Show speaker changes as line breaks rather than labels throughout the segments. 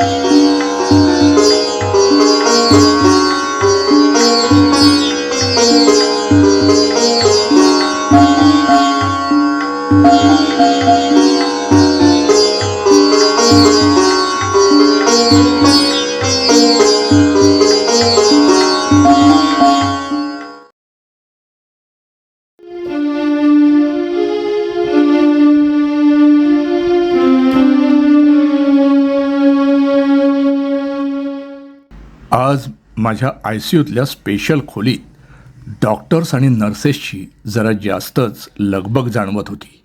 आज I C यूतल्या special खोलीत डॉक्टर्स आणि नर्सेसची जरा जास्तच लगबग जाणवत होती.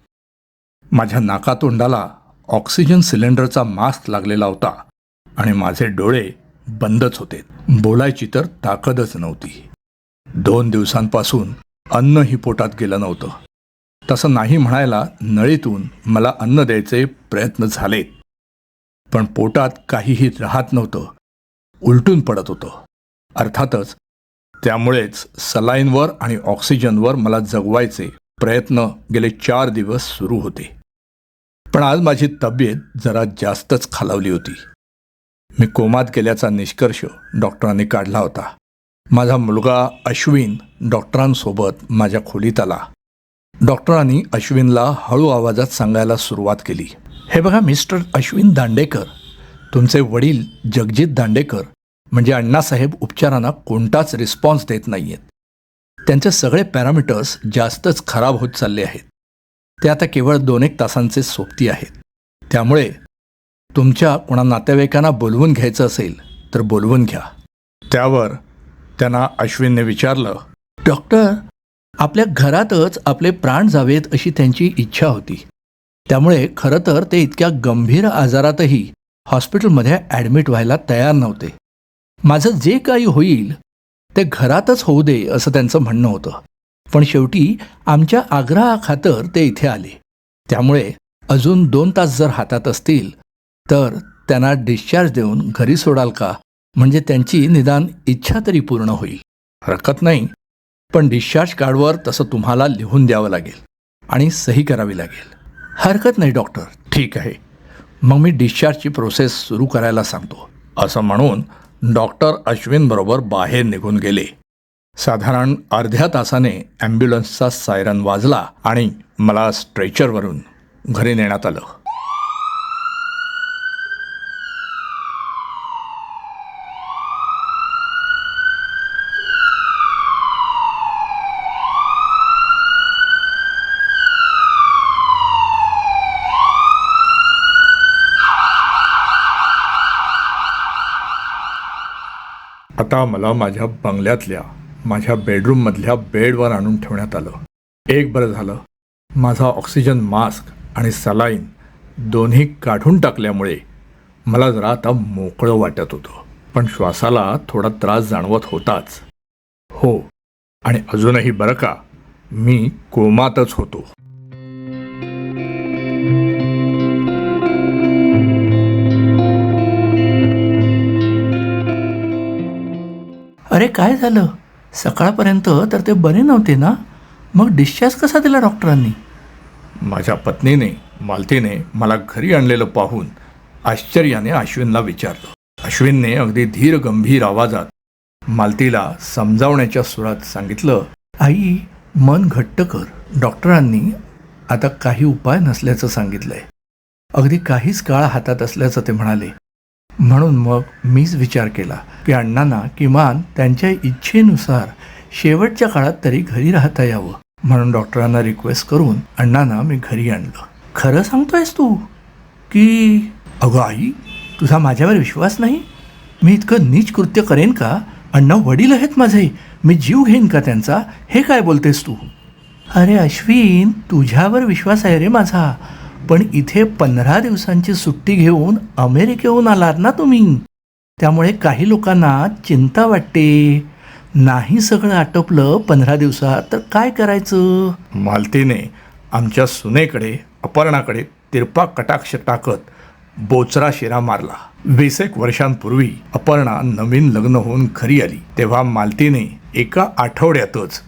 माझ्या नाकातोंडाला ऑक्सिजन सिलेंडरचा मास्क लागलेला होता आणि माझे डोळे बंदच होते. बोलायची तर ताकदच नव्हती. दोन दिवसांपासून अन्नही पोटात गेलं नव्हतं. तसं नाही म्हणायला नळीतून मला अन्न द्यायचे प्रयत्न झालेत पण पोटात काहीही राहत नव्हतं. उलटून पडत होतं. अर्थातच त्यामुळेच सलाईनवर आणि ऑक्सिजनवर मला जगवायचे प्रयत्न गेले चार दिवस सुरू होते. पण आज माझी तब्येत जरा जास्तच खालावली होती. मी कोमात गेल्याचा निष्कर्ष डॉक्टरांनी काढला होता. माझा मुलगा अश्विन डॉक्टरांसोबत माझ्या खोलीत आला. डॉक्टरांनी अश्विनला हळू आवाजात सांगायला सुरुवात केली. हे बघा मिस्टर अश्विन दांडेकर. तुमचे वडील जगजित दांडेकर म्हणजे अण्णासाहेब उपचारांना कोणताच रिस्पॉन्स देत नाही आहेत त्यांचे सगळे पॅरामीटर्स जास्तच खराब होत चालले आहेत. ते आता केवळ दोन एक तासांचे सोबती आहेत. त्यामुळे तुमच्या कोणा नातेवाईकांना बोलवून घ्यायचं असेल तर बोलवून घ्या. त्यावर त्यांना अश्विनने विचारलं डॉक्टर आपल्या घरातच आपले प्राण जावेत अशी त्यांची इच्छा होती. त्यामुळे खरं तर ते इतक्या गंभीर आजारातही हॉस्पिटलमध्ये ॲडमिट व्हायला तयार नव्हते. माझं जे काही होईल ते घरातच होऊ दे असं त्यांचं म्हणणं होतं. पण शेवटी आमच्या आग्रहाखातर ते इथे आले. त्यामुळे अजून दोन तास जर हातात असतील तर त्यांना डिस्चार्ज देऊन घरी सोडाल का? म्हणजे त्यांची निदान इच्छा तरी पूर्ण होईल. हरकत नाही. पण डिस्चार्ज कार्डवर तसं तुम्हाला लिहून द्यावं लागेल आणि सही करावी लागेल. हरकत नाही डॉक्टर ठीक आहे. मग मी डिस्चार्जची प्रोसेस सुरू करायला सांगतो. असं म्हणून डॉक्टर अश्विनबरोबर बाहेर निघून गेले. साधारण अर्ध्या तासाने ॲम्ब्युलन्सचा सायरन वाजला आणि मला स्ट्रेचरवरून घरी नेण्यात आलं. आता मला माझ्या बंगल्यातल्या माझ्या बेडरूममधल्या बेडवर आणून ठेवण्यात आलं. एक बरं झालं. माझा ऑक्सिजन मास्क आणि सलाईन दोन्ही काढून टाकल्यामुळे मला जरा आता मोकळं वाटत होतं. पण श्वासाला थोडा त्रास जाणवत होताच. हो आणि अजूनही बरं का मी कोमातच होतो.
अरे काय झालं? सकाळपर्यंत तर ते बरे नव्हते ना? मग डिस्चार्ज कसा दिला डॉक्टरांनी?
माझ्या पत्नीने मालतीने मला घरी आणलेलं पाहून आश्चर्याने अश्विनला विचारलं. अश्विनने अगदी धीर गंभीर आवाजात मालतीला समजावण्याच्या सुरात सांगितलं
आई मन घट्ट कर. डॉक्टरांनी आता काही उपाय नसल्याचं सांगितलंय. अगदी काहीच काळ हातात असल्याचं ते म्हणाले. म्हणून मग मीच विचार केला की अण्णांना किमान त्यांच्या इच्छेनुसार शेवटच्या काळात तरी घरी राहता यावं म्हणून डॉक्टरांना रिक्वेस्ट करून अण्णांना मी घरी आणलं. खरं सांगतोयस तू? की अगं आई तुझा माझ्यावर विश्वास नाही? मी इतकं नीच कृत्य करेन का? अण्णा वडील आहेत माझे मी जीव घेईन का त्यांचा? हे काय बोलतेस तू? अरे अश्विन तुझ्यावर विश्वास आहे रे माझा. पण इथे पंधरा दिवसांची सुट्टी घेऊन अमेरिकेहून आलात ना तुम्ही? त्यामुळे काही लोकांना चिंता वाटते. नाही सगळं आटोपलं पंधरा दिवसात तर काय करायचं?
मालतीने आमच्या सुनेकडे अपर्णाकडे तिरपा कटाक्ष टाकत बोचरा शिरा मारला. वीस एक वर्षांपूर्वी अपर्णा नवीन लग्न होऊन घरी आली. तेव्हा मालतीने एका आठवड्यातच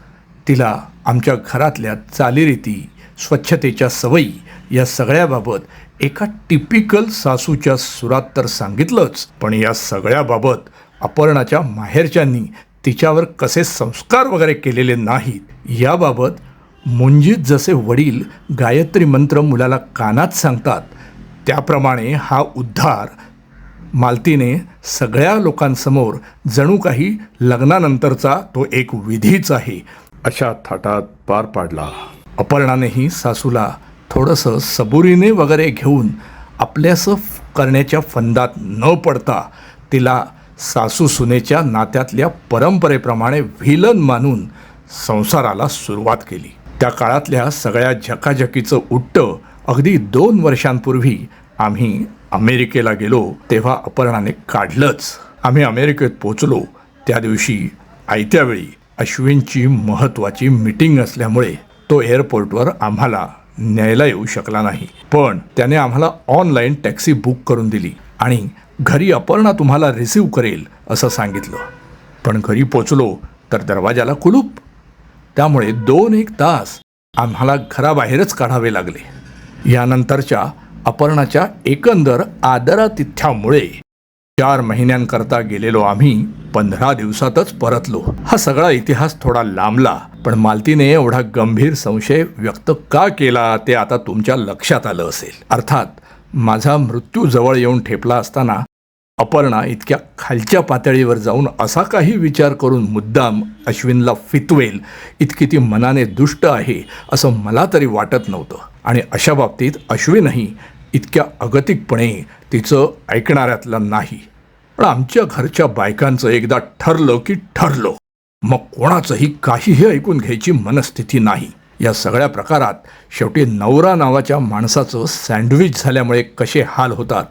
तिला आमच्या घरातल्या चालीरीती स्वच्छतेच्या सवयी
या सगळ्याबाबत एका टिपिकल सासूच्या सुरात तर सांगितलंच पण या सगळ्याबाबत अपर्णाच्या माहेरच्यांनी तिच्यावर कसे संस्कार वगैरे केलेले नाहीत याबाबत मुंजीत जसे वडील गायत्री मंत्र मुलाला कानात सांगतात त्याप्रमाणे हा उद्धार मालतीने सगळ्या लोकांसमोर जणू काही लग्नानंतरचा तो एक विधीच आहे
अशा थाटात पार पाडला.
अपर्णानेही सासूला थोडंसं सबुरीने वगैरे घेऊन आपल्यासं करण्याच्या फंदात न पडता तिला सासू सुनेच्या नात्यातल्या परंपरेप्रमाणे व्हिलन मानून संसाराला सुरुवात केली. त्या काळातल्या सगळ्या झकाझकीचं उट्ट अगदी दोन वर्षांपूर्वी आम्ही अमेरिकेला गेलो तेव्हा अपर्णाने काढलंच. आम्ही अमेरिकेत पोचलो त्या दिवशी आयत्यावेळी अश्विनची महत्त्वाची मीटिंग असल्यामुळे तो एअरपोर्टवर आम्हाला न्यायला येऊ शकला नाही. पण त्याने आम्हाला ऑनलाईन टॅक्सी बुक करून दिली आणि घरी अपर्णा तुम्हाला रिसीव करेल असं सांगितलं. पण घरी पोचलो तर दरवाजाला कुलूप. त्यामुळे दोन एक तास आम्हाला घराबाहेरच काढावे लागले. यानंतरच्या अपर्णाच्या एकंदर आदरातिथ्यामुळे चार महिन्यांकरता गेलेलो आम्ही पंधरा दिवसातच परतलो. हा सगळा इतिहास थोडा लांबला पण मालतीने एवढा गंभीर संशय व्यक्त का केला ते आता तुमच्या लक्षात आलं असेल. अर्थात माझा मृत्यू जवळ येऊन ठेपला असताना अपर्णा इतक्या खालच्या पातळीवर जाऊन असा काही विचार करून मुद्दाम अश्विनला फितवेल इतकी ती मनाने दुष्ट आहे असं मला तरी वाटत नव्हतं. आणि अशा बाबतीत अश्विनही इतक्या अगतिकपणे तिचं ऐकणाऱ्यातलं नाही. पण आमच्या घरच्या बायकांचं एकदा ठरलं की ठरलं. मग कोणाचंही काहीही ऐकून घ्यायची मनस्थिती नाही. या सगळ्या प्रकारात शेवटी नवरा नावाच्या माणसाचं सँडविच झाल्यामुळे कसे हाल होतात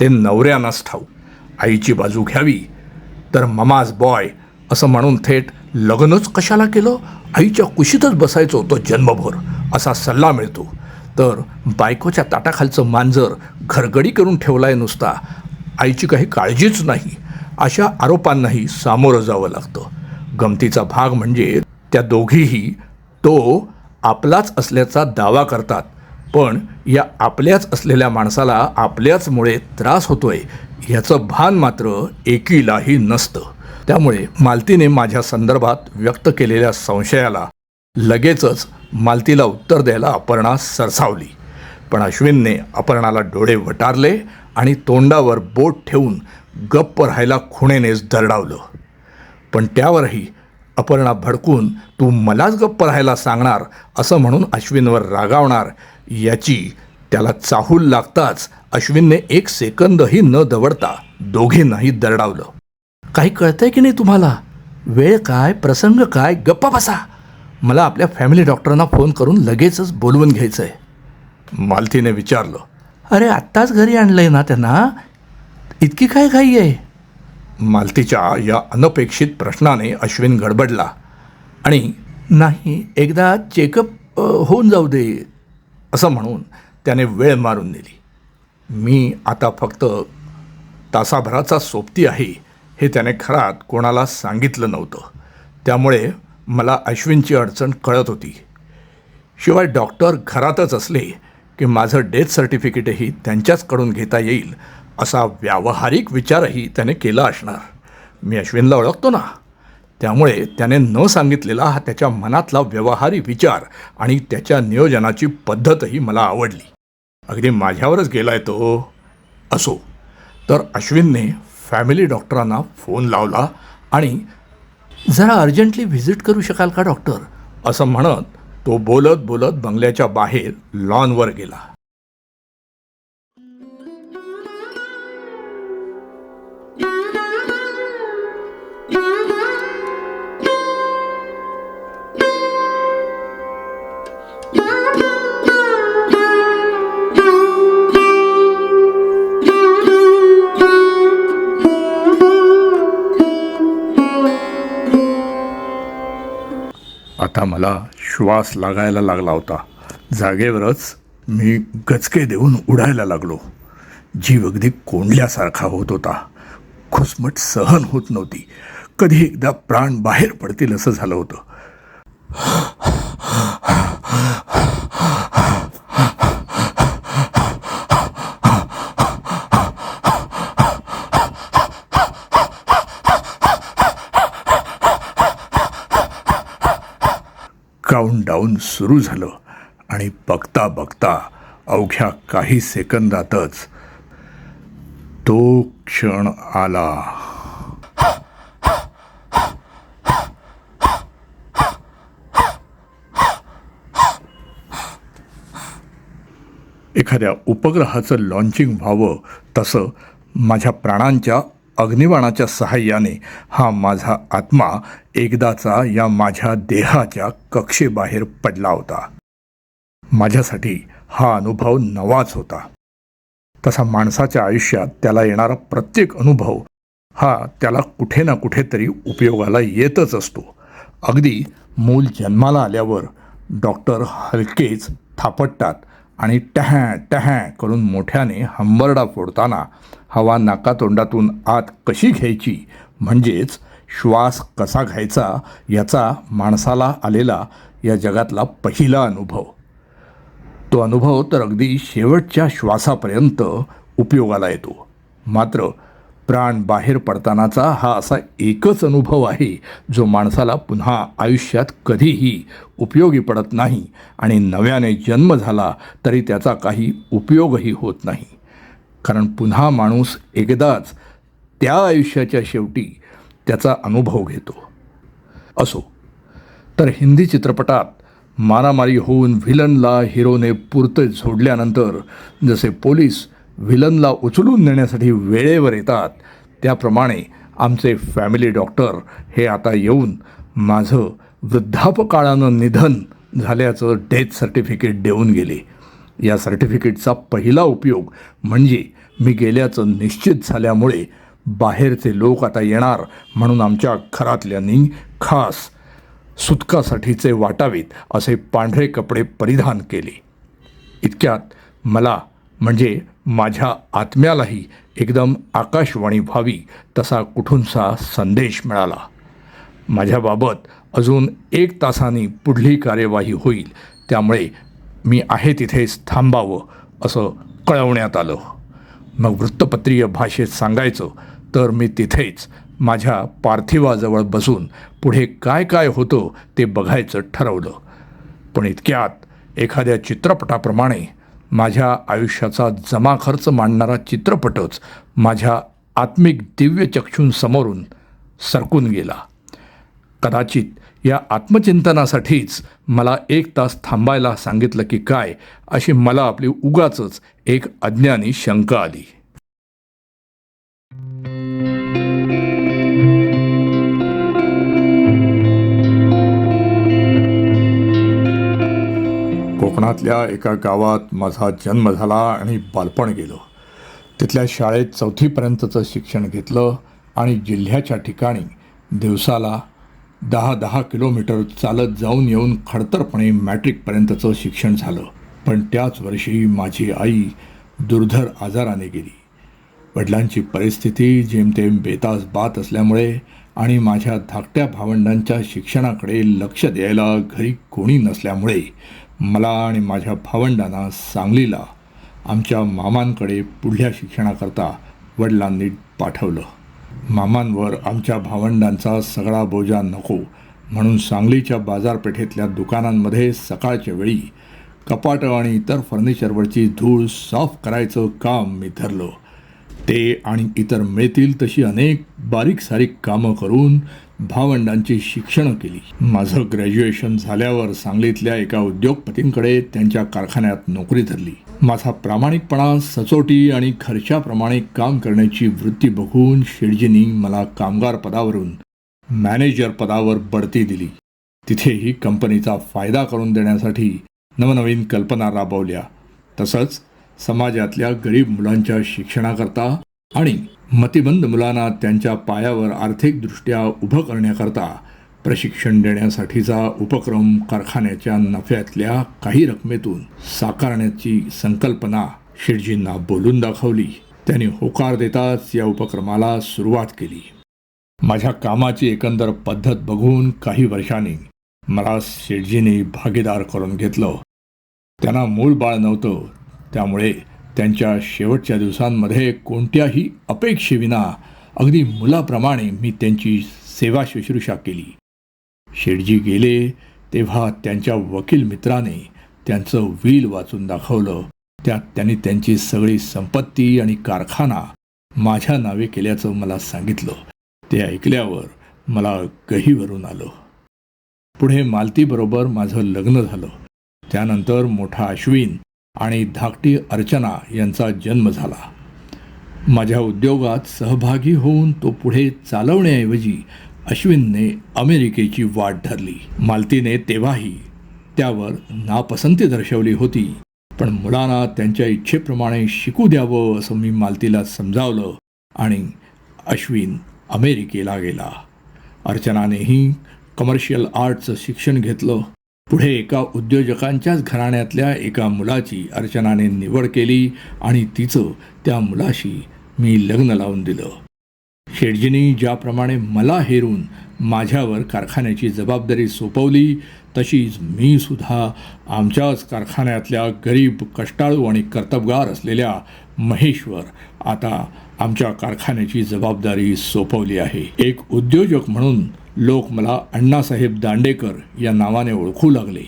ते नवऱ्यानाच ठाऊ. आईची बाजू घ्यावी. तर ममाज बॉय असं म्हणून थेट लग्नच कशाला केलं? आईच्या कुशीतच बसायचो तो जन्मभर असा सल्ला मिळतो. तर बायकोच्या ताटाखालचं मांजर घरगडी करून ठेवलाय नुसता आईची काही काळजीच नाही. अशा आरोपांनाही सामोरं जावं लागतं. गमतीचा भाग म्हणजे त्या दोघीही तो आपलाच असल्याचा दावा करतात. पण या आपल्याच असलेल्या माणसाला आपल्याचमुळे त्रास होतोय ह्याचं भान मात्र एकीलाही नसतं. त्यामुळे मालतीने माझ्या संदर्भात व्यक्त केलेल्या संशयाला लगेचच मालतीला उत्तर द्यायला अपर्णा सरसावली. पण अश्विनने अपर्णाला डोळे वटारले आणि तोंडावर बोट ठेवून गप्प राहायला खुणेनेच दरडावलं. पण त्यावरही अपर्णा भडकून तू मलाच गप्प राहायला सांगणार असं म्हणून अश्विनवर रागावणार याची त्याला चाहूल लागताच अश्विनने एक सेकंदही न दवडता दोघींनाही दरडावलं. काही कळतंय की नाही तुम्हाला? वेळ काय प्रसंग काय? गप्पा बसा. मला आपल्या फॅमिली डॉक्टरांना फोन करून लगेचच बोलवून घ्यायचं आहे मालतीने विचारलं. अरे आत्ताच घरी आणलंय ना त्यांना. इतकी काय घाई आहे? मालतीच्या या अनपेक्षित प्रश्नाने अश्विन गडबडला. आणि नाही एकदा चेकअप होऊन जाऊ दे असं म्हणून त्याने वेळ मारून दिली मी आता फक्त तासाभराचा सोबती आहे हे त्याने खरात कोणाला सांगितलं नव्हतं. त्यामुळे मला अश्विनची अडचण कळत होती. शिवाय डॉक्टर घरातच असले की माझं डेथ सर्टिफिकेटही त्यांच्याचकडून घेता येईल असा व्यावहारिक विचारही त्याने केला असणार. मी अश्विनला ओळखतो ना. त्यामुळे त्याने न सांगितलेला हा त्याच्या मनातला व्यवहारी विचार आणि त्याच्या नियोजनाची पद्धतही मला आवडली. अगदी माझ्यावरच गेलाय तो. असो. तर अश्विनने फॅमिली डॉक्टरांना फोन लावला आणि जरा अर्जंटली व्हिजिट करू शकाल का डॉक्टर? असं म्हणत तो बोलत बोलत बंगल्याच्या बाहेर लॉनवर गेला.
आता मला श्वास लागायला लागला होता. जागेवरच मी गचके देऊन उडायला लागलो. जीव अगदी कोंडल्यासारखा होत होता. खुसमट सहन होत नव्हती. कधी एकदा प्राण बाहेर पडतील असं झालं होतं. काउंटडाऊन सुरू झालं. आणि बघता बघता अवघ्या काही सेकंदातच तो क्षण आला. एखाद्या उपग्रहाचं लॉन्चिंग व्हावं तसं माझ्या प्राणांच्या अग्निबाणाच्या सहाय्याने हा माझा आत्मा एकदाचा या माझ्या देहाच्या कक्षेबाहेर पडला होता. माझ्यासाठी हा अनुभव नवाच होता. तसा माणसाच्या आयुष्यात त्याला येणारा प्रत्येक अनुभव हा त्याला कुठे ना कुठेतरी उपयोगाला येतच असतो. अगदी मूल जन्माला आल्यावर डॉक्टर हलकेच थापटतात. आणि टहॅ टहॅ करून मोठ्याने हंबरडा फोडताना हवा नाकातोंडातून आत कशी घ्यायची? म्हणजेच श्वास कसा घ्यायचा याचा माणसाला आलेला या जगातला पहिला अनुभव. तो अनुभव तर अगदी शेवटच्या श्वासापर्यंत उपयोगाला येतो. मात्र प्राण बाहेर पडतानाचा हा असा एकच अनुभव आहे जो माणसाला पुन्हा आयुष्यात कधीही उपयोगी पडत नाही आणि नव्याने जन्म झाला तरी त्याचा काही उपयोगही होत नाही. कारण पुन्हा माणूस एकदाच त्या आयुष्याच्या शेवटी त्याचा अनुभव घेतो. असो तर हिंदी चित्रपटात मारामारी होऊन व्हिलनला हिरोने पुरते झोडल्यानंतर जसे पोलीस विलनला उचलून नेण्यासाठी वेळेवर येतात. त्याप्रमाणे आमचे फॅमिली डॉक्टर हे आता येऊन माझं वृद्धापकाळानं निधन झाल्याचं डेथ सर्टिफिकेट देऊन गेले. या सर्टिफिकेटचा पहिला उपयोग म्हणजे मी गेल्याचं निश्चित झाल्यामुळे बाहेरचे लोक आता येणार म्हणून आमच्या घरातल्यांनी खास सुतकासाठीचे वाटावेत असे पांढरे कपडे परिधान केले. इतक्यात मला म्हणजे माझ्या आत्म्यालाही एकदम आकाशवाणी व्हावी तसा कुठूनसा संदेश मिळाला. माझ्याबाबत अजून एक तासाने पुढली कार्यवाही होईल त्यामुळे मी आहे तिथेच थांबावं असं कळवण्यात आलं. मग वृत्तपत्रीय भाषेत सांगायचं तर मी तिथेच माझ्या पार्थिवाजवळ बसून पुढे काय काय होतं ते बघायचं ठरवलं. पण इतक्यात एखाद्या चित्रपटाप्रमाणे माझ्या आयुष्याचा जमा खर्च मांडणारा चित्रपटच माझ्या आत्मिक दिव्य चक्षूंसमोरून सरकून गेला. कदाचित या आत्मचिंतनासाठीच मला एक तास थांबायला सांगितलं की काय अशी मला आपली उगाचच एक अज्ञानी शंका आली. कोकणातल्या एका गावात माझा जन्म झाला आणि बालपण गेलो. तिथल्या शाळेत चौथीपर्यंतचं शिक्षण घेतलं आणि जिल्ह्याच्या ठिकाणी दिवसाला दहा दहा किलोमीटर चालत जाऊन येऊन खडतरपणे मॅट्रिकपर्यंतचं शिक्षण झालं. पण त्याच वर्षी माझी आई दुर्धर आजाराने गेली. वडिलांची परिस्थिती जेमतेम बेतास बात असल्यामुळे आणि माझ्या धाकट्या भावंडांच्या शिक्षणाकडे लक्ष द्यायला घरी कोणी नसल्यामुळे मला आणि माझ्या भावंडांना सांगलीला आमच्या मामांकडे पुढल्या शिक्षणाकरता वडिलांनी पाठवलं. मामांवर आमच्या भावंडांचा सगळा बोजा नको म्हणून सांगलीच्या बाजारपेठेतल्या दुकानांमध्ये सकाळच्या वेळी कपाटं आणि इतर फर्निचरवरची धूळ साफ करायचं काम मी धरलं. ते आणि इतर मिळतील तशी अनेक बारीक सारीक कामं करून भावंडांची शिक्षणं केली. माझं ग्रॅज्युएशन झाल्यावर सांगलीतल्या एका उद्योगपतींकडे त्यांच्या कारखान्यात नोकरी धरली. माझा प्रामाणिकपणा सचोटी आणि खर्चाप्रमाणे काम करण्याची वृत्ती बघून शेडजींनी मला कामगार पदावरून मॅनेजर पदावर बढती दिली. तिथेही कंपनीचा फायदा करून देण्यासाठी नवनवीन कल्पना राबवल्या. तसंच समाजातल्या गरीब मुलांच्या शिक्षणाकरता आणि मतिमंद मुलांना त्यांच्या पायावर आर्थिकदृष्ट्या उभं करण्याकरता प्रशिक्षण देण्यासाठीचा उपक्रम कारखान्याच्या नफ्यातल्या काही रकमेतून साकारण्याची संकल्पना शेठजींना बोलून दाखवली. त्यांनी होकार देताच या उपक्रमाला सुरुवात केली. माझ्या कामाची एकंदर पद्धत बघून काही वर्षांनी मला शेठजींनी भागीदार करून घेतलं. त्यांना मूल बाळ नव्हतं त्यामुळे त्यांच्या शेवटच्या दिवसांमध्ये कोणत्याही अपेक्षेविना अगदी मुलाप्रमाणे मी त्यांची सेवा शुश्रूषा केली. शेठजी गेले तेव्हा त्यांच्या वकील मित्राने त्यांचं व्हील वाचून दाखवलं. त्यात त्यांनी त्यांची सगळी संपत्ती आणि कारखाना माझ्या नावे केल्याचं मला सांगितलं. ते ऐकल्यावर मला गहीवरून आलं. पुढे मालतीबरोबर माझं लग्न झालं. त्यानंतर मोठा अश्विन आणि धाकटी अर्चना यांचा जन्म झाला. माझ्या उद्योगात सहभागी होऊन तो पुढे चालवण्याऐवजी अश्विनने अमेरिकेची वाट धरली. मालतीने तेव्हाही त्यावर नापसंती दर्शवली होती. पण मुलांना त्यांच्या इच्छेप्रमाणे शिकू द्यावं असं मी मालतीला समजावलं आणि अश्विन अमेरिकेला गेला. अर्चनानेही कमर्शियल आर्टचं शिक्षण घेतलं. पुढे एका उद्योजकांच्याच घराण्यातल्या एका मुलाची अर्चनाने निवड केली आणि तिचं त्या मुलाशी मी लग्न लावून दिलं. शेटजींनी ज्याप्रमाणे मला हेरून माझ्यावर कारखान्याची जबाबदारी सोपवली तशीच मी सुद्धा आमच्याच कारखान्यातल्या गरीब कष्टाळू आणि कर्तबगार असलेल्या महेश्वर आता आमच्या कारखान्याची जबाबदारी सोपवली आहे. एक उद्योजक म्हणून लोक मला अण्णासाहेब दांडेकर या नावाने ओळखू लागले.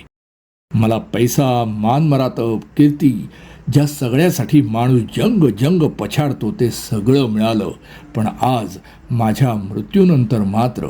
मला पैसा मानमरातब कीर्ती ज्या सगळ्यासाठी माणूस जंग जंग पछाडतो ते सगळं मिळालं. पण आज माझ्या मृत्यूनंतर मात्र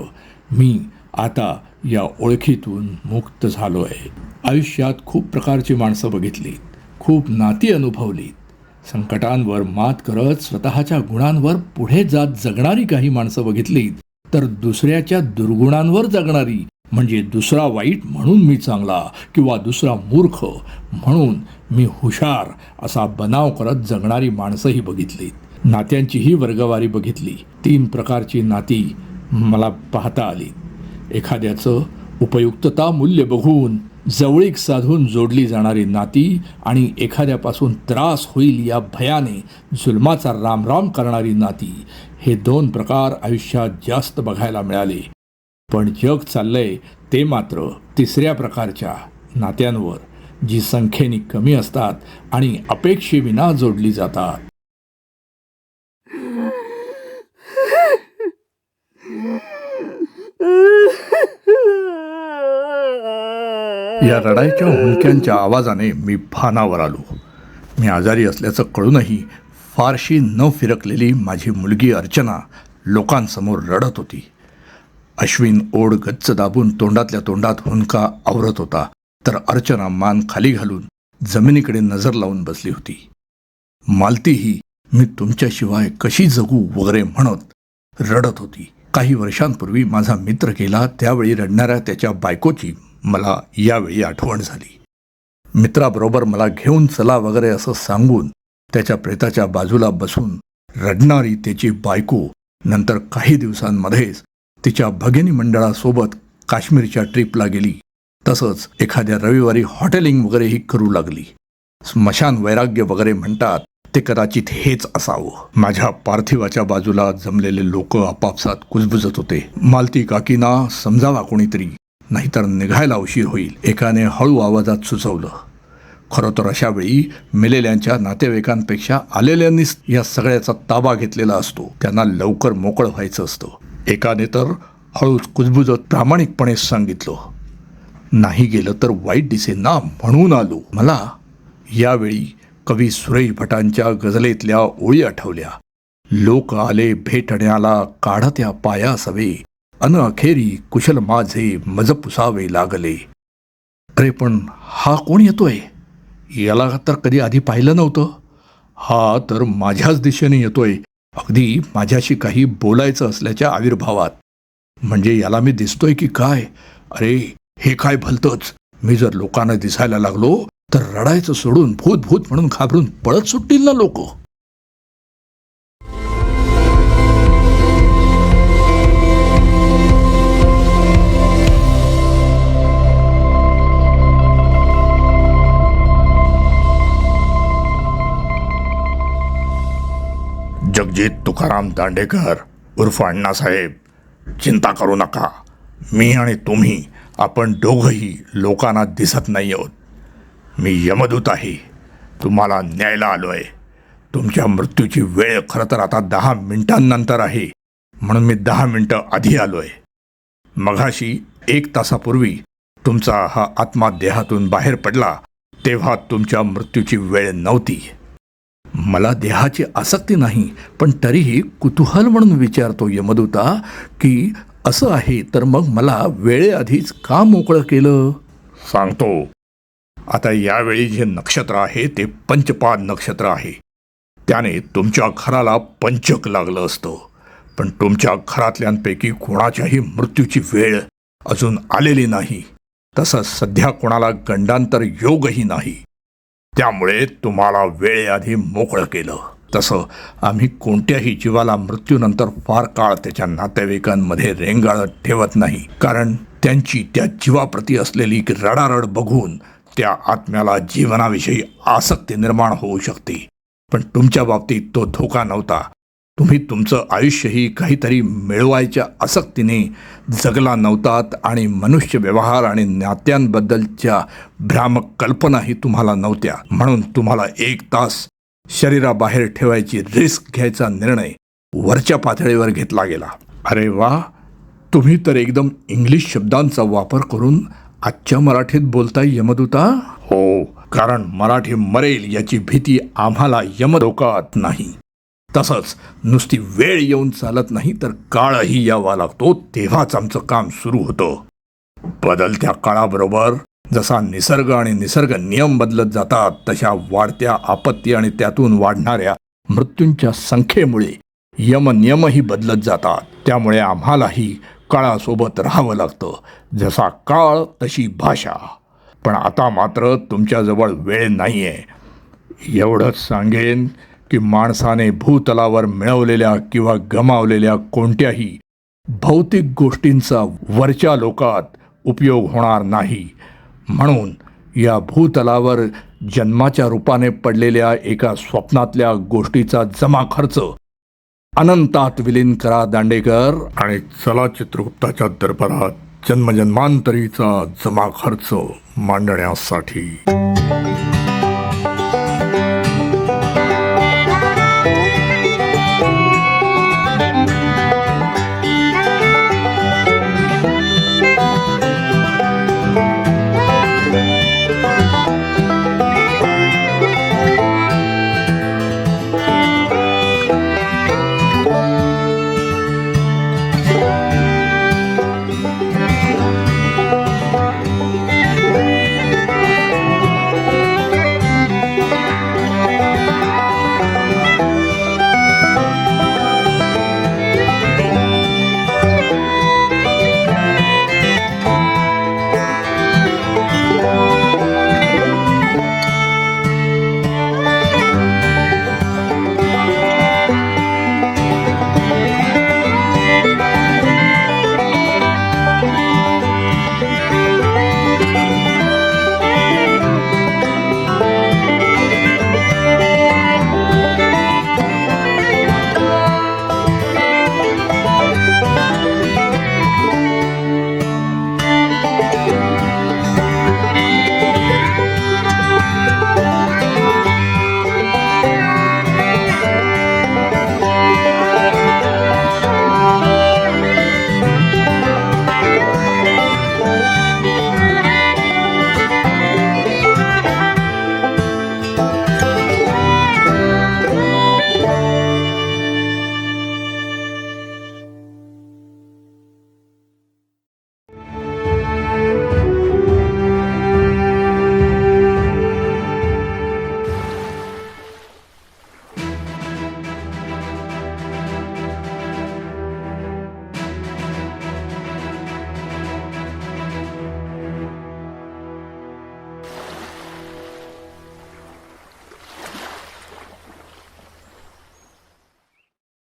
मी आता या ओळखीतून मुक्त झालो आहे आयुष्यात खूप प्रकारची माणसं बघितलीत खूप नाती अनुभवलीत संकटांवर मात करत स्वतःच्या गुणांवर पुढे जात जगणारी काही माणसं बघितलीत तर दुसऱ्याच्या दुर्गुणांवर जगणारी म्हणजे दुसरा वाईट म्हणून मी चांगला किंवा दुसरा मूर्ख म्हणून मी हुशार असा बनाव करत जगणारी माणसंही बघितलीत. नात्यांचीही वर्गवारी बघितली. तीन प्रकारची नाती मला पाहता आली. एखाद्याचं उपयुक्तता मूल्य बघून जवळीक साधून जोडली जाणारी नाती आणि एखाद्यापासून त्रास होईल या भयाने जुलमाचा रामराम करणारी नाती हे दोन प्रकार आयुष्यात जास्त बघायला मिळाले. पण जग चाललंय ते मात्र तिसऱ्या प्रकारच्या नात्यांवर जी संख्येने कमी असतात आणि अपेक्षेविना जोडली जातात. या रडायच्या हुंक्यांच्या आवाजाने मी भानावर आलो. मी आजारी असल्याचं कळूनही फारशी न फिरकलेली माझी मुलगी अर्चना लोकांसमोर रडत होती. अश्विन ओढ गच्च दाबून तोंडातल्या तोंडात हुंका आवरत होता. तर अर्चना मान खाली घालून जमिनीकडे नजर लावून बसली होती. मालतीही मी तुमच्याशिवाय कशी जगू वगैरे म्हणत रडत होती. काही वर्षांपूर्वी माझा मित्र गेला त्यावेळी रडणाऱ्या त्याच्या बायकोची मला यावेळी आठवण झाली. मित्राबरोबर मला घेऊन चला वगैरे असं सांगून त्याच्या प्रेताच्या बाजूला बसून रडणारी त्याची बायको नंतर काही दिवसांमध्येच तिच्या भगिनी मंडळासोबत काश्मीरच्या ट्रिपला गेली. तसंच एखाद्या रविवारी हॉटेलिंग वगैरेही करू लागली. स्मशान वैराग्य वगैरे म्हणतात ते कदाचित हेच असावं. माझ्या पार्थिवाच्या बाजूला जमलेले लोक आपापसात कुजबुजत होते. मालती काकीना समजावा कोणीतरी नाहीतर निघायला उशीर होईल. एकाने हळू आवाजात सुचवलं खरं तर अशावेळी मेलेल्यांच्या नातेवाईकांपेक्षा आलेल्यांनीच या सगळ्याचा ताबा घेतलेला असतो. त्यांना लवकर मोकळं व्हायचं असतं. एकाने तर हळूच कुजबुजत प्रामाणिकपणे सांगितलं. नाही गेलं तर वाईट दिसेना म्हणून आलो. मला यावेळी कवी सुरेश भटांच्या गझलेतल्या ओळी आठवल्या. लोक आले भेटण्याला काढत्या पायासवे. अन अखेरी कुशल माझे मज पुसावे लागले. अरे पण हा कोण येतोय? याला तर कधी आधी पाहिलं नव्हतं. हा तर माझ्याच दिशेने येतोय. अगदी माझ्याशी काही बोलायचं असल्याच्या आविर्भावात. म्हणजे याला मी दिसतोय की काय? अरे हे काय भलतंच. मी जर लोकांना दिसायला लागलो तर रडायचं सोडून भूत भूत म्हणून घाबरून पळत सुटतील ना लोक. जगजित तुकाराम दांडेकर उर्फ अण्णासाहेब चिंता करू नका. मी आणि तुम्ही आपण दोघंही लोकांना दिसत नाही आहोत. मी यमदूत आहे. तुम्हाला न्यायला आलो आहे तुमच्या मृत्यूची वेळ खरं तर आता दहा मिनिटांनंतर आहे. म्हणून मी दहा मिनटं आधी आलो आहे मघाशी एक तासापूर्वी तुमचा हा आत्मा देहातून बाहेर पडला तेव्हा तुमच्या मृत्यूची वेळ नव्हती.
मला देहाची आसक्ती नाही पण तरीही कुतूहल म्हणून विचारतो यमदूता की असं आहे तर मग मला वेळेआधीच का मोकळं केलं?
सांगतो. आता यावेळी जे नक्षत्र आहे ते पंचपाद नक्षत्र आहे. त्याने तुमच्या घराला पंचक लागलं असतं. पण तुमच्या घरातल्यांपैकी कोणाच्याही मृत्यूची वेळ अजून आलेली नाही. तसंच सध्या कोणाला गंडांतर योगही नाही. त्यामुळे तुम्हाला वेळेआधी मोकळं केलं. तसं आम्ही कोणत्याही जीवाला मृत्यूनंतर फार काळ त्याच्या नातेवाईकांमध्ये रेंगाळत ठेवत नाही. कारण त्यांची त्या जीवाप्रती असलेली रडारड बघून त्या आत्म्याला जीवनाविषयी आसक्ती निर्माण होऊ शकते. पण तुमच्या बाबतीत तो धोका नव्हता. तुम्ही तुमचं आयुष्यही काहीतरी मिळवायच्या आसक्तीने जगला नव्हतात आणि मनुष्य व्यवहार आणि नात्यांबद्दलच्या भ्रामक कल्पनाही तुम्हाला नव्हत्या. म्हणून तुम्हाला एक तास शरीराबाहेर ठेवायची रिस्क घ्यायचा निर्णय वरच्या पातळीवर घेतला गेला. अरे वा! तुम्ही तर एकदम इंग्लिश शब्दांचा वापर करून आजच्या मराठीत बोलताय यमदूता. हो कारण मराठी मरेल याची भीती आम्हाला यमधोकात नाही. तसंच नुसती वेळ येऊन चालत नाही तर काळही यावा लागतो. तेव्हाच आमचं काम सुरू होतं. बदलत्या काळाबरोबर जसा निसर्ग आणि निसर्ग नियम बदलत जातात तशा वाढत्या आपत्ती आणि त्यातून वाढणाऱ्या मृत्यूंच्या संख्येमुळे यमनियमही बदलत जातात. त्यामुळे आम्हालाही काळासोबत राहावं लागतं. जसा काळ तशी भाषा. पण आता मात्र तुमच्याजवळ वेळ नाही आहे एवढंच सांगेन की माणसाने भूतलावर मिळवलेल्या किंवा गमावलेल्या कोणत्याही भौतिक गोष्टींचा वरच्या लोकात उपयोग होणार नाही. म्हणून या भूतलावर जन्माच्या रूपाने पडलेल्या एका स्वप्नातल्या गोष्टीचा जमा खर्च अनंतात विलीन करा दांडेकर आणि चला चित्रगुप्ताच्या दरबारात जन्मजन्मांतरीचा जमा खर्च मांडण्यासाठी.